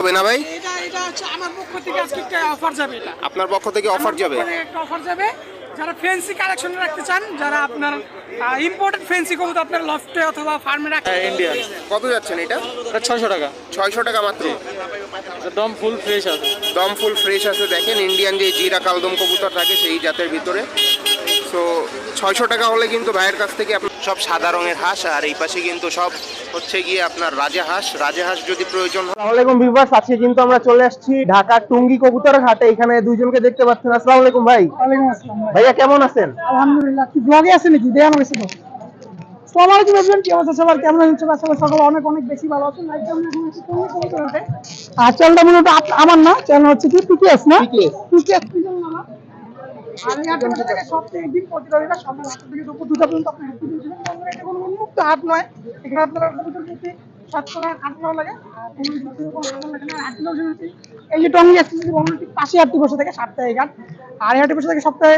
হবে না ভাই? এটা এটা হচ্ছে আমার পক্ষ থেকে আজকে একটা অফার যাবে এটা। আপনার পক্ষ থেকে অফার যাবে? একটা অফার যারা ফ্যান্সি কালেকশন রাখতে চান যারা আপনার ইম্পোর্টেড ফ্যান্সি কবুতর আপনার লফটে অথবা ফার্মে রাখতে ইন্ডিয়ান কত যাচ্ছেন এটা? এটা ছয়শো টাকা। ছয়শো টাকা মাত্র? দম ফুল ফ্রেশ আছে। দম ফুল ফ্রেশ আছে। দেখেন ইন্ডিয়ান যে জিরা কালদম কবুতর থাকে সেই জাতের ভিতরে। সো ছয়শো টাকা হলে কিন্তু ভাইয়ের কাছ থেকে আপনার সব সাদা রঙের হাঁস আর এই পাশে কিন্তু সব হচ্ছে গিয়ে আপনার রাজা হাঁস রাজা হাঁস যদি প্রয়োজন হয় আলাইকুম ভিউয়ার্স আজকে কিন্তু আমরা চলে আসছি ঢাকা টুঙ্গি কবুতরের হাটে এখানে দুইজনকে দেখতে পাচ্ছেন আসসালামু আলাইকুম ভাই ভাইয়া কেমন আছেন আলহামদুলিল্লাহ কি ব্লগে আছে নাকি দেয়া আমার সাথে আসসালামু আলাইকুম এভরিওয়ান কি অবস্থা সবার কেমন আছেন সবাই সবাই সকলে অনেক অনেক বেশি ভালো আছেন লাইক কেমন আছেন একটু কমেন্ট করে জানাতে আর চ্যানেলটা মূলত আপ- আমার না চ্যানেল হচ্ছে কি পিকেএস না পিকেএস থেকে সপ্তাহে একদিন প্রতি রবিবার দুপুর দুটা পর্যন্ত এটা কোনো উন্মুক্ত হাট নয়। এখানে আপনারা লাগে। এই যে টঙ্গি ভবনটির পাশে হাটটি বসে থাকে সাপ্তাহিক হাট আর এই হাটে বসে থাকে সপ্তাহে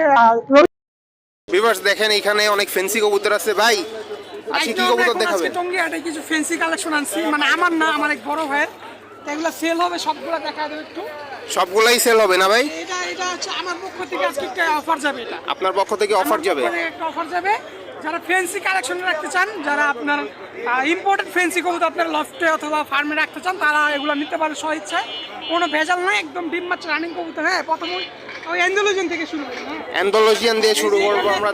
ভিউয়ার্স দেখেন এখানে অনেক ফেন্সি কবুতর আছে। ভাই আজকে কি কবুতর দেখাবেন? আজকে হাটে কিছু ফ্যান্সি কালেকশন আনছি। মানে আমার না আমার এক বড় ভাইয়ের। তো এগুলো সেল হবে সবগুলো দেখা দেবে একটু। সবগুলাই সেল হবে না ভাই? এটা এটা হচ্ছে আমার পক্ষ থেকে আজকে একটা অফার যাবে এটা। আপনার পক্ষ থেকে অফার যাবে? একটা অফার যাবে। যারা ফ্যান্সি কালেকশন রাখতে চান যারা আপনার ইম্পোর্টেড ফ্যান্সি কবুতর আপনার লফটে অথবা ফার্মে রাখতে চান তারা এগুলো নিতে পারে স্ব ইচ্ছায় কোনো ভেজাল নয় একদম ডিম মাছ রানিং কবুতর। হ্যাঁ প্রথম ওই- ওই থেকে শুরু করি হ্যাঁ। অ্যান্ডোলজিয়ান দিয়ে শুরু করব আমরা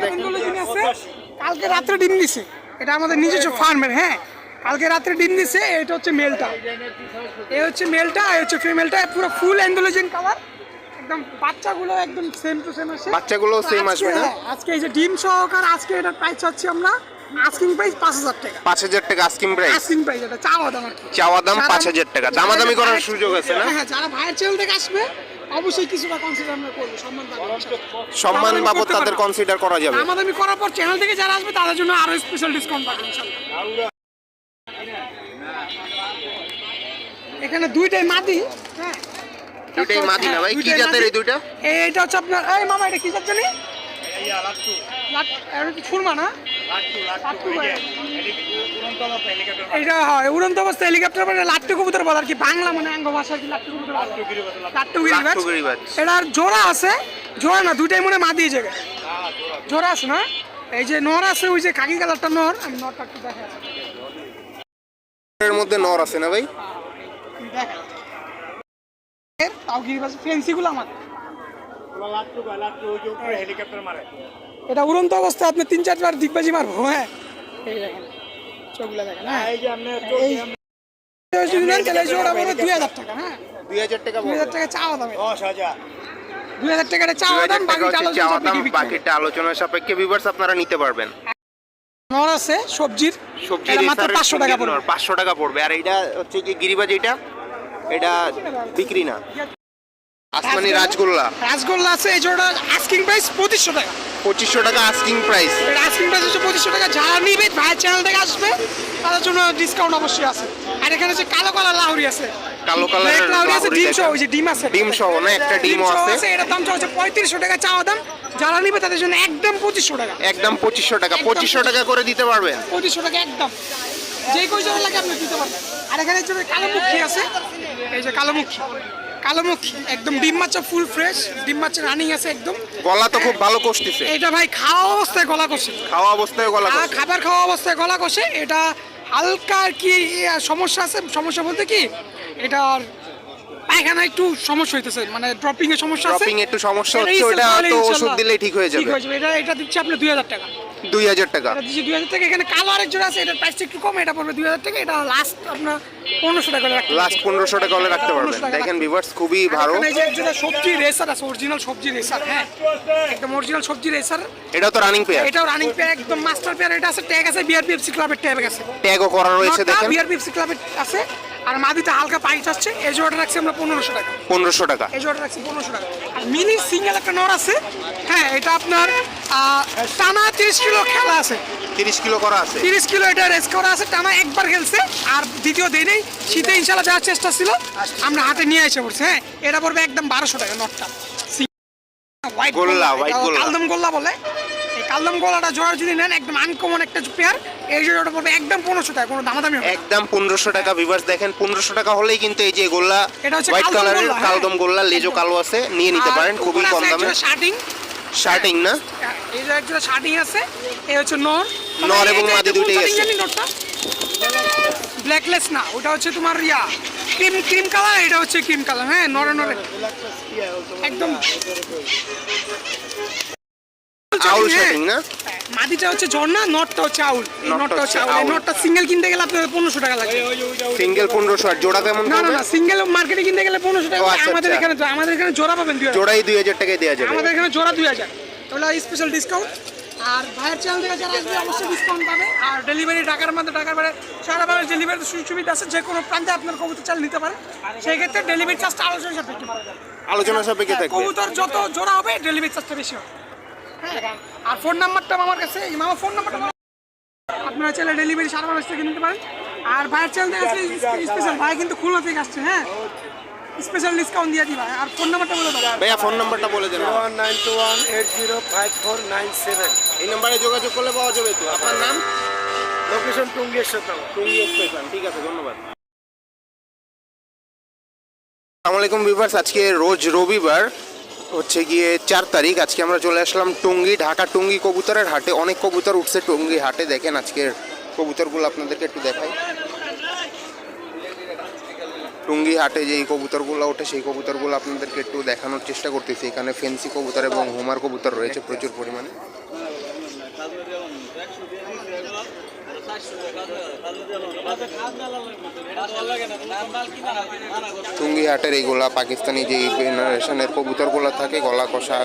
আছে। কালকে রাত্রে ডিম দিছে। এটা আমাদের নিজস্ব ফার্মের হ্যাঁ। কালকে রাত্রে ডিম দিছে এটা হচ্ছে মেলটা। এই হচ্ছে মেলটা এই হচ্ছে ফিমেলটা পুরো ফুল অ্যান্ডোলজিন কালার একদম বাচ্চাগুলো একদম সেম টু সেম আছে বাচ্চাগুলো সেম আসবে না? হ্যাঁ, আজকে এই যে ডিম সহকার আজকে এটার প্রাইস চাচ্ছি আমরা আস্কিং প্রাইস পাঁচ হাজার টাকা। পাঁচ হাজার টাকা আস্কিং প্রাইস আস্কিং প্রাইস এটা চাওয়া দাম আর কি। চাওয়া দাম যারা- পাঁচ হাজার টাকা। দামাদামি করার সুযোগ আছে না? হ্যাঁ হ্যাঁ, যারা ভাইয়ের চ্যানেল থেকে আসবে অবশ্যই কিছুটা কনসিডার আমরা করব সম্মান সম্মান বাবদ তাদের কনসিডার করা যাবে। দামাদামি করার পর চ্যানেল থেকে যারা আসবে তাদের জন্য আরও স্পেশাল ডিসকাউন্ট পাবেন ইনশাআল্লাহ এখানে দুইটাই মাদি। হ্যাঁ। দুইটাই মাদি না ভাই? কি জাতের এই দুইটা? এই- এইটা হচ্ছে আপনার এই মামা এটা কি জাত জানি? লাট- এটা কি সুরমা না। এটা হয় উড়ন্ত অবস্থা হেলিকপ্টার মানে লাট্টু কবুতর বলে। আর কি বাংলা মানে আঙ্গ ভাষা আর কি লাট্টু কবুতর বলে। লাট্টু গিরিবাজ। লাট্টু। গিরিবাজ। এটার জোড়া আছে। জোড়া না দুইটাই মনে মা দিয়ে জায়গায়। জোড়া আছে। না? এই যে নর আছে ওই যে কাকি কালারটা নর। আমি নরটা একটু দেখা এর মধ্যে নর আছে না ভাই? দেখা তাও গিরিবাজ ফেন্সিগুলো আমার। এটা উড়ন্ত অবস্থায় আপনি তিন চারবার দিগবাজি মারবো হ্যাঁ? এই দেখেন চোখগুলো দেখেন হ্যাঁ এই যদি নেন তাহলে জোড়া পড়বে দুই হাজার টাকা হ্যাঁ দুই হাজার টাকা দুই হাজার টাকা চাওয়া দাম। দুই হাজার টাকাটা চাওয়া দাম। টাকা বাকিটা হচ্ছে চাওয়া দাম। বাকিটা আলোচনার সাপেক্ষে ভিউয়ার্স আপনারা নিতে পারবেন আছে সবজির সবজি মাত্র পাঁচশো টাকা পড়বে পাঁচশো টাকা পড়বে। আর এইটা হচ্ছে কি গিরিবাজ এটা? এটা বিক্রি না। আসমানি রাজগোল্লা। রাসগোল্লা আছে এই জোড়া আস্কিং প্রাইস পঁচিশশো টাকা। পঁচিশশো টাকা আস্কিং প্রাইস এটা আস্কিং প্রাইস হচ্ছে পঁচিশশো টাকা। যারা নিবে ভাইয়ের চ্যানেল থেকে আসবে তাদের জন্য ডিসকাউন্ট অবশ্যই আছে। আর এখানে হচ্ছে কালো কালার লাউরি আছে। কালো কালারের Black লাউরি আছে ডিম সহ ওই যে ডিম আছে। ডিম সহ না একটা ডিমও আছে এটার দাম হচ্ছে পঁয়ত্রিশশো টাকা চাওয়া দাম। যারা নিবে তাদের জন্য একদম পঁচিশশো টাকা। একদম পঁচিশশো টাকা। পঁচিশশো টাকা করে দিতে পারবেন। পঁচিশশো টাকা একদম। যে কই জোড়া লাগে আপনি দিতে পারবেন। আর এখানে হচ্ছে কালো মুখী আছে। এই যে কালো মুখী কালো মুখী একদম ডিম মাছটা ফুল ফ্রেশ ডিম মাছের রানিং আছে একদম। গলা তো খুব ভালো কষতেছে। এটা ভাই খাওয়া অবস্থায় গলা কষে। খাওয়া অবস্থায় গলা কষে। খাবার খাওয়া অবস্থায় গলা কষে। এটা হালকা কি ইয়া সমস্যা আছে। সমস্যা বলতে কি এটার পায়খানা একটু সমস্যা হইতেছে। মানে ড্রপিং এর সমস্যা আছে। ড্রপিং একটু সমস্যা হচ্ছে ওটা তো ওষুধ দিলেই ঠিক হয়ে যাবে। ঠিক হয়ে যাবে। এটা এটা দিচ্ছি আপনি দুই হাজার টাকা। দুই হাজার টাকা। দিচ্ছি দুই হাজার টাকা এখানে কালো আরেক জোড়া আছে এটার প্রাইসটা একটু কম এটা পড়বে দুই হাজার টাকা এটা লাস্ট আপনার পনেরোশো টাকা লাস্ট পনেরোশো টাকা হলে রাখতে পারবেন। দেখেন ভিভার্স খুবই ভালো। সবজি রেসার আছে অরিজিনাল সবজি রেসার হ্যাঁ? একদম অরিজিনাল সবজি রেসার এটা তো রানিং পেয়ার এটাও রানিং পেয়ার একদম মাস্টার পেয়ার এটা আছে ট্যাগ আছে বিআরপিএফসি ক্লাবের ট্যাগ আছে। ট্যাগও করা রয়েছে দেখেন। বিআরপিএফসি ক্লাবের আছে আর মাদিটা হালকা পাইট আসছে এই জোড়াটা রাখছি আমরা পনেরোশো টাকা। পনেরোশো টাকা। এই জোড়াটা রাখছি পনেরোশো টাকা। আর মিনি সিঙ্গেল একটা নর আছে হ্যাঁ এটা আপনার টানা তিরিশ কিলো খেলা আছে। তিরিশ কিলো করা আছে। তিরিশ কিলো এটা রেস করা আছে টানা একবার খেলছে আর দ্বিতীয় নেই শীতে ইনশাল্লাহ যাওয়ার চেষ্টা ছিল। আমরা হাটে নিয়ে এসে পড়ছি হ্যাঁ এটা পড়বে একদম বারোশো টাকা নটটা। হোয়াইট গোল্লা, কালদম গোল্লা বলে। এই কালদম গলাটা জোড়া যদি নেন একদম আনকমন একটা পেয়ার এই জোড়াটা পড়বে একদম পনেরোশো টাকা কোনো দামাদামি একদম পনেরোশো টাকা ভিভার্স দেখেন পনেরোশো টাকা হলেই কিন্তু এই যে গোল্লা এটা হচ্ছে হোয়াইট কালারের হ্যাঁ। কালদম গোল্লা লেজো কালো আছে নিয়ে নিতে পারেন খুবই কম দামে। শার্টিং শার্টিং না এই যে একজোড়া শার্টিং আছে এই হচ্ছে নর। নর এবং মাদি দুটেই আছে। নরটা? ব্ল্যাকলেস না ওটা হচ্ছে তোমার ইয়া ক্রিম ক্রিম কালার এটা হচ্ছে ক্রিম কালার হ্যাঁ নরে নরে। একদম। আউল হ্যাঁ। না? মাদিটা হচ্ছে ঝর্ণা নটটা হচ্ছে আউল এই নটটা হচ্ছে আউল নটটা সিঙ্গেল কিনতে গেলে আপনাদের পনেরোশো টাকা লাগবে। সিঙ্গেল পনেরোশো আর জোড়া কেমন না না না সিঙ্গেল মার্কেটে কিনতে গেলে পনেরোশো টাকা আচ্ছা, আমাদের আচ্ছা। এখানে আমাদের এখানে জোড়া পাবেন দুই হাজার। জোড়াই দুই হাজার টাকায় দেওয়া যাবে। আমাদের এখানে জোড়া দুই হাজার। তাহলে স্পেশাল ডিসকাউন্ট আর ভাইয়ের চ্যানেল থেকে যারা আসবে অবশ্যই ডিসকাউন্ট পাবে। আর ডেলিভারি টাকার মধ্যে টাকার বাইরে সারা বাংলাদেশ ডেলিভারি সুযোগ সুবিধা আছে। যে কোনো প্রান্তে আপনার কবুতর চাল নিতে পারেন। সেই ক্ষেত্রে ডেলিভারি চার্জটা আলোচনা সাপেক্ষে আলোচনা সাপেক্ষে কবুতর যত জোড়া হবে ডেলিভারি চার্জটা বেশি হবে। হ্যাঁ আর ফোন নাম্বারটা আমার কাছে এই মামা ফোন নাম্বারটা আপনারা চাইলে ডেলিভারি সারা বাংলাদেশ থেকে নিতে পারেন। আর ভাইয়ের চ্যানেল থেকে আসলে স্পেশাল ভাই কিন্তু খুলনা থেকে আসছে হ্যাঁ? স্পেশাল ডিসকাউন্ট দিয়ে দিবা আর ফোন নাম্বারটা বলে দাও। ভাইয়া ফোন নাম্বারটা বলে দেন। One nine two one eight zero five four nine seven. এই নাম্বারে যোগাযোগ করলে পাওয়া যাবে তো? আপনার নাম? লোকেশন টুঙ্গের শতাংশ টুঙ্গি স্টেশন ঠিক আছে ধন্যবাদ। আসসালামু আলাইকুম ভিউয়ার্স আজকে রোজ রবিবার। হচ্ছে গিয়ে চার তারিখ, আজকে আমরা চলে আসলাম টুঙ্গি, ঢাকা টুঙ্গি কবুতরের হাটে। অনেক কবুতর উঠছে টুঙ্গি হাটে, দেখেন আজকের কবুতরগুলো আপনাদেরকে একটু দেখাই। টুঙ্গি হাটে যেই কবুতরগুলো ওঠে, সেই কবুতরগুলো আপনাদেরকে একটু দেখানোর চেষ্টা করতেছি। এখানে ফেন্সি কবুতর এবং হোমার কবুতর রয়েছে প্রচুর পরিমাণে। টুঙ্গি হাটের এইগুলা পাকিস্তানি যে জেনারেশনের কবুতরগুলো থাকে, গলা কষা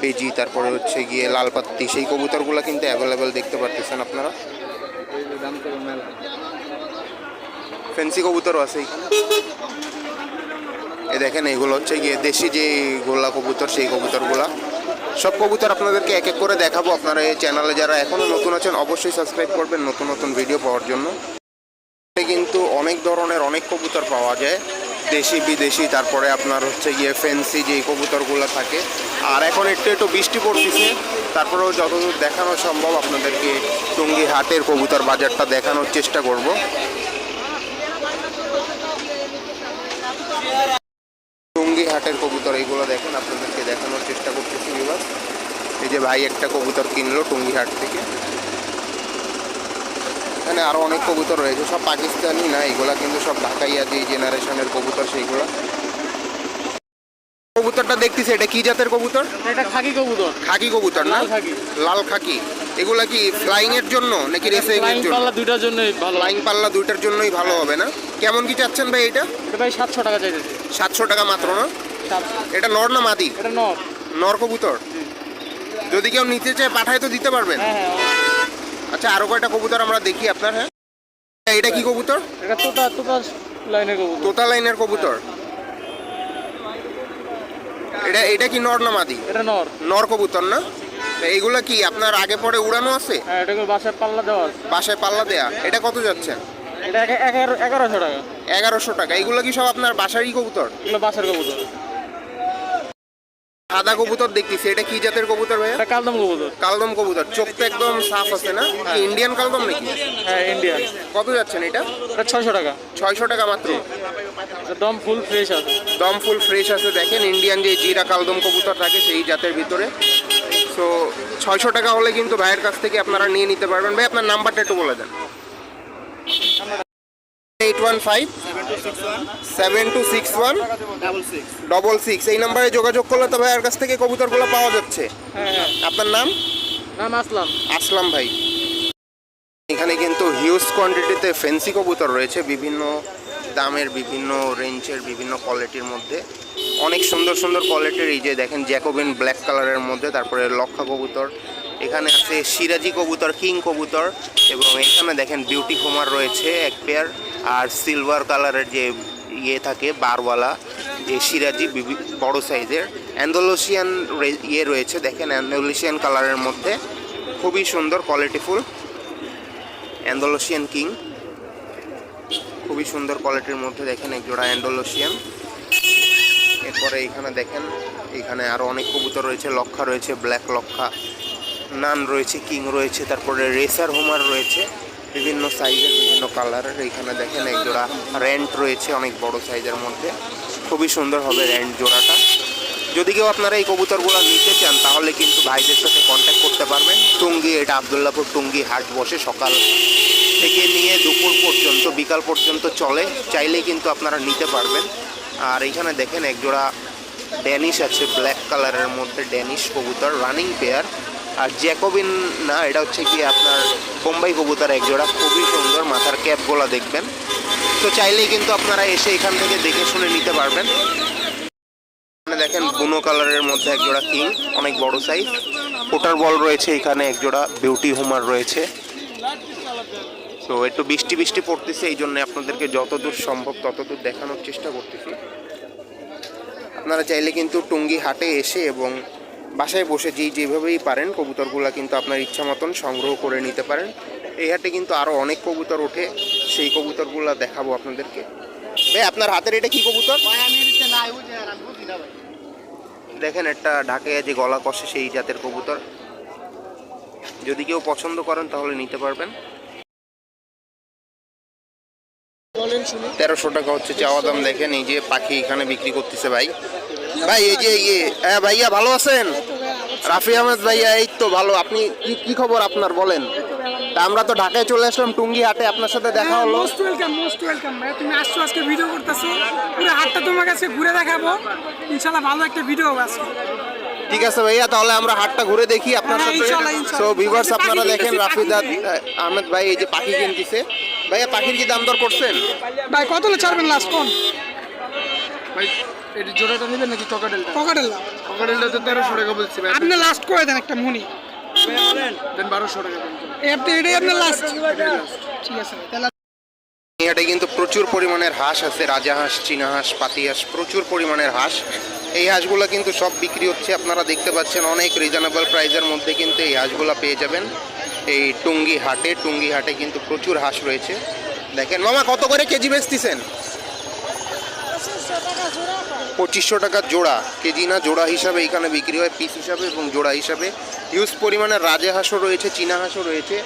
বেজি, তারপরে হচ্ছে গিয়ে লাল পাত্তি সেই কবুতরগুলো কিন্তু অ্যাভেলেবেল দেখতে পারতেছেন আপনারা। ফেন্সি কবুতরও আছে। এ দেখেন, এগুলো হচ্ছে গিয়ে দেশি যে গোল্লা কবুতর, সেই কবুতরগুলা। সব কবুতর আপনাদেরকে এক এক করে দেখাবো। আপনারা এই চ্যানেলে যারা এখনও নতুন আছেন, অবশ্যই সাবস্ক্রাইব করবেন নতুন নতুন ভিডিও পাওয়ার জন্য। কিন্তু অনেক ধরনের অনেক কবুতর পাওয়া যায়, দেশি, বিদেশি, তারপরে আপনার হচ্ছে গিয়ে ফেন্সি যে কবুতরগুলো থাকে। আর এখন একটু একটু বৃষ্টি পড়তেছে, তারপরেও যতদূর দেখানো সম্ভব আপনাদেরকে টুঙ্গি হাটের কবুতর বাজারটা দেখানোর চেষ্টা করব। টুঙ্গি হাটের কবুতর এইগুলো দেখেন আপনাদেরকে দেখানোর চেষ্টা করতেছি বিভাগ এই যে ভাই একটা কবুতর কিনলো টুঙ্গিহাট থেকে। এখানে আরও অনেক কবুতর রয়েছে সব পাকিস্তানি না এগুলা কিন্তু সব ঢাকাইয়া যে জেনারেশনের কবুতর সেইগুলো কবুতরটা দেখতেছি এটা কি জাতের কবুতর? এটা খাকি কবুতর। খাকি কবুতর না? লাল খাকি। এগুলা কি ফ্লাইং এর জন্য নাকি রেসিং এর জন্য পাল্লা দুইটার জন্যই ভালো। ফ্লাইং পাল্লা দুইটার জন্যই ভালো হবে না? কেমন কি চাচ্ছেন ভাই এটা? এটা ভাই সাতশো টাকা চাইতেছে। সাতশো টাকা মাত্র না? এটা নর না মাদি? এটা নর। নর কবুতর? যদি কেউ নিতে চায় পাঠায় তো দিতে পারবেন। হ্যাঁ হ্যাঁ আচ্ছা আরও কয়টা কবুতর আমরা দেখি আপনার হ্যাঁ? এটা কি কবুতর? এটা তোতা তোতা লাইনের কবুতর। তোতা লাইনের কবুতর। এটা এটা কি নর না মাদি? এটা নর। নর কবুতর না? এইগুলা কি আপনার আগে পরে উড়ানো আছে? হ্যাঁ এটাকে বাসায় পাল্লা দেওয়া আছে। বাসায় পাল্লা দেয়া। এটা কত যাচ্ছে? এটা এগারোশো টাকা। এগারোশো টাকা। এগুলো কি সব আপনার বাসারই কবুতর? এগুলো বাসার কবুতর। সাদা কবুতর দেখতেছি এটা কি জাতের কবুতর ভাইয়া? এটা কালদম কবুতর। কালদম কবুতর চোখ তো একদম সাফ আছে না? ইন্ডিয়ান কালদম নাকি? হ্যাঁ ইন্ডিয়ান কত যাচ্ছেন এটা? এটা ছয়শো টাকা। ছয়শো টাকা মাত্র? দম ফুল ফ্রেশ আছে। দম ফুল ফ্রেশ আছে দেখেন ইন্ডিয়ান যে জিরা কালদম কবুতর থাকে সেই জাতের ভিতরে। সো ছয়শো টাকা হলে কিন্তু ভাইয়ের কাছ থেকে আপনারা নিয়ে নিতে পারবেন। ভাই আপনার নাম্বারটা একটু বলে দেন। Eight one five seven two six one double six এই নাম্বারে যোগাযোগ করলে তো ভাইয়ের কাছ থেকে কবুতরগুলো পাওয়া যাচ্ছে। হ্যাঁ। আপনার নাম? নাম আসলাম। আসলাম ভাই। এখানে কিন্তু হিউজ কোয়ান্টিটিতে ফেন্সি কবুতর রয়েছে বিভিন্ন দামের বিভিন্ন রেঞ্জের বিভিন্ন কোয়ালিটির মধ্যে। অনেক সুন্দর সুন্দর কোয়ালিটির এই যে দেখেন জ্যাকোবিন ব্ল্যাক কালারের মধ্যে তারপরে লক্ষা কবুতর। এখানে আছে সিরাজি কবুতর কিং কবুতর। এবং এখানে দেখেন বিউটি হোমার রয়েছে এক পেয়ার আর সিলভার কালারের যে ইয়ে থাকে বারওয়ালা যে সিরাজি বড় সাইজের অ্যান্ডোলোসিয়ান ইয়ে রয়েছে। দেখেন অ্যান্ডোলোসিয়ান কালারের মধ্যে খুবই সুন্দর কোয়ালিটিফুল অ্যান্ডোলোসিয়ান কিং খুবই সুন্দর কোয়ালিটির মধ্যে দেখেন এক জোড়া অ্যান্ডোলোসিয়ান এরপরে এখানে দেখেন, এখানে আরও অনেক কবুতর রয়েছে, লক্ষা রয়েছে ব্ল্যাক লক্ষা। নান রয়েছে কিং রয়েছে, তারপরে রেসার হোমার রয়েছে। বিভিন্ন সাইজের বিভিন্ন কালারের এইখানে দেখেন এক জোড়া র্যান্ট রয়েছে অনেক বড় সাইজের মধ্যে। খুবই সুন্দর হবে র্যান্ট জোড়াটা। যদি কেউ আপনারা এই কবুতরগুলো নিতে চান, তাহলে কিন্তু ভাইদের সাথে কন্ট্যাক্ট করতে পারবেন। টুঙ্গি, এটা আবদুল্লাপুর টুঙ্গি হাট বসে সকাল থেকে নিয়ে দুপুর পর্যন্ত, বিকাল পর্যন্ত চলে। চাইলেই কিন্তু আপনারা নিতে পারবেন। আর এইখানে দেখেন এক জোড়া ড্যানিশ আছে ব্ল্যাক কালারের মধ্যে ড্যানিশ কবুতর রানিং পেয়ার আর জ্যাকোবিন না, এটা হচ্ছে কি আপনার বোম্বাই কবুতার এক জোড়া, খুবই সুন্দর, মাথার ক্যাপগুলো দেখবেন। তো চাইলেই কিন্তু আপনারা এসে এখান থেকে দেখে শুনে নিতে পারবেন। দেখেন বুনো কালারের মধ্যে এক জোড়া কিং, অনেক বড় সাইজ ওটার বল রয়েছে এখানে এক জোড়া বিউটি হুমার রয়েছে। তো একটু বৃষ্টি বৃষ্টি পড়তেছে, এই জন্য আপনাদেরকে যতদূর সম্ভব ততদূর দেখানোর চেষ্টা করতেছি। আপনারা চাইলে কিন্তু টুঙ্গি হাটে এসে এবং বাসায় বসে যেই যেভাবেই পারেন কবুতরগুলো কিন্তু আপনার ইচ্ছা মতন সংগ্রহ করে নিতে পারেন। এই হাটে কিন্তু আরও অনেক কবুতর ওঠে সেই কবুতরগুলো দেখাবো আপনাদেরকে। ভাই আপনার হাতের এটা কি কবুতর? দেখেন একটা ঢাকে যে গলা কষে সেই জাতের কবুতর। যদি কেউ পছন্দ করেন তাহলে নিতে পারবেন। তেরোশো টাকা হচ্ছে চাওয়া দাম দেখেন এই যে পাখি এখানে বিক্রি করতেছে ভাই। ভাই এই যে ইয়ে হ্যাঁ ভাইয়া ভালো আছেন? রাফি আহমেদ ভাইয়া এই তো ভালো। আপনি কি কি খবর আপনার বলেন? তা আমরা তো ঢাকায় চলে আসলাম টুঙ্গি হাটে। আপনার সাথে দেখা হলো। মোস্ট ওয়েলকাম মোস্ট ওয়েলকাম ভাই তুমি আসছো আজকে ভিডিও করতেছো। পুরো হাটটা তোমার কাছে ঘুরে দেখাবো। ইনশাল্লাহ ভালো একটা ভিডিও হবে আজকে। ঠিক আছে ভাইয়া তাহলে আমরা হাটটা ঘুরে দেখি আপনার হ্যাঁ, সাথে। সো ভিউয়ার্স আপনারা দেখেন পাখি আহমেদ ভাই এই যে পাখি কিনতেছে। ভাইয়া পাখির কি দাম দর করছেন? ভাই কত ছাড়বেন লাস্ট কোন ভাই এটি জোড়াটা নেবেন নাকি তো তেরোশো টাকা বলছি ভাই। আপনি লাস্ট করে দেন একটা মনি? দেন বারোশো টাকা আপনি এটাই আপনার লাস্ট ঠিক আছে তাহলে এখানে কিন্তু প্রচুর পরিমাণের হাঁস আছে রাজা হাঁস চীনা হাঁস পাতি হাঁস প্রচুর পরিমাণের হাঁস। এই হাঁসগুলো কিন্তু সব বিক্রি হচ্ছে আপনারা দেখতে পাচ্ছেন অনেক রিজনেবল প্রাইসের মধ্যে কিন্তু এই হাঁসগুলো পেয়ে যাবেন। এই টুঙ্গি হাটে টুঙ্গি হাটে কিন্তু প্রচুর হাঁস রয়েছে। দেখেন মামা কত করে কেজি বেচতেছেন? পঁচিশশো টাকা জোড়া, কেজি না, জোড়া হিসাবে এখানে বিক্রি হয় পিস হিসাবে এবং জোড়া হিসাবে। হিউজ পরিমাণে রাজা হাঁসও রয়েছে, চীনা হাঁসও রয়েছে।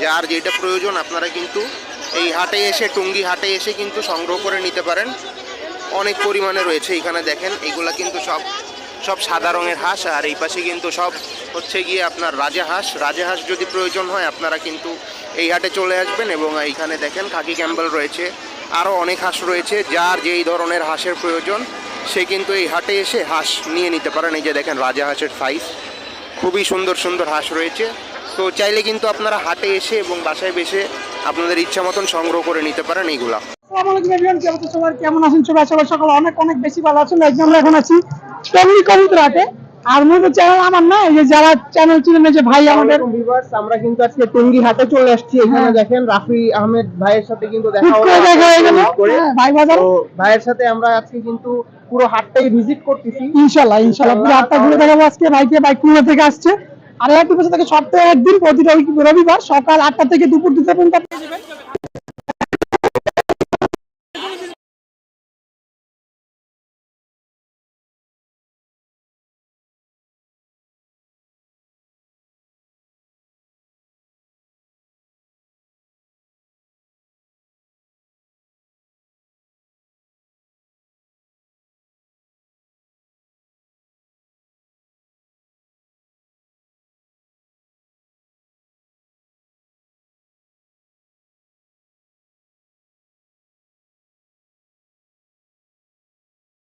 যার যেটা প্রয়োজন, আপনারা কিন্তু এই হাটে এসে, টুঙ্গি হাটে এসে কিন্তু সংগ্রহ করে নিতে পারেন। অনেক পরিমাণে রয়েছে এখানে, দেখেন, এগুলা কিন্তু সব সব সাদা রঙের হাঁস, আর এই পাশে কিন্তু সব হচ্ছে গিয়ে আপনার রাজা হাঁস। রাজা হাঁস যদি প্রয়োজন হয়, আপনারা কিন্তু এই হাটে চলে আসবেন এবং এইখানে দেখেন, খাকি ক্যাম্বেল রয়েছে। আরও অনেক হাঁস রয়েছে, যার যেই ধরনের হাঁসের প্রয়োজন, সে কিন্তু এই হাটে এসে হাঁস নিয়ে নিতে পারেন। এই যে দেখেন, রাজা হাঁসের সাইজ খুবই সুন্দর সুন্দর হাঁস রয়েছে। তো চাইলে কিন্তু আপনারা হাটে এসে এবং বাসায় বেসে আপনাদের ইচ্ছা মতন সংগ্রহ করে নিতে পারেন এইগুলা। কেমন আছেন সবাই? সবাই সকাল অনেক অনেক বেশি ভালো আছেন। আমরা এখন আছি। হাটে আর মূলত চ্যানেল আমার না এই যে যারা চ্যানেল যে ভাই আমাদের আমরা কিন্তু আজকে টুঙ্গি হাটে চলে আসছি এখানে হ্যাঁ। দেখেন রাফি আহমেদ ভাইয়ের সাথে কিন্তু দেখা হলো হয়ে। হ্যাঁ, ভাই বাজার ভাইয়ের সাথে আমরা আজকে কিন্তু পুরো হাটটাই ভিজিট করতেছি। ইনশাল্লাহ ইনশাল্লাহ। পুরো হাটটা ঘুরে দেখাবো আজকে ভাইকে বাইক খুলনা থেকে আসছে। আর এক পাশে থেকে সপ্তাহে একদিন প্রতিটা রবিবার সকাল আটটা থেকে দুপুর দুটো পর্যন্ত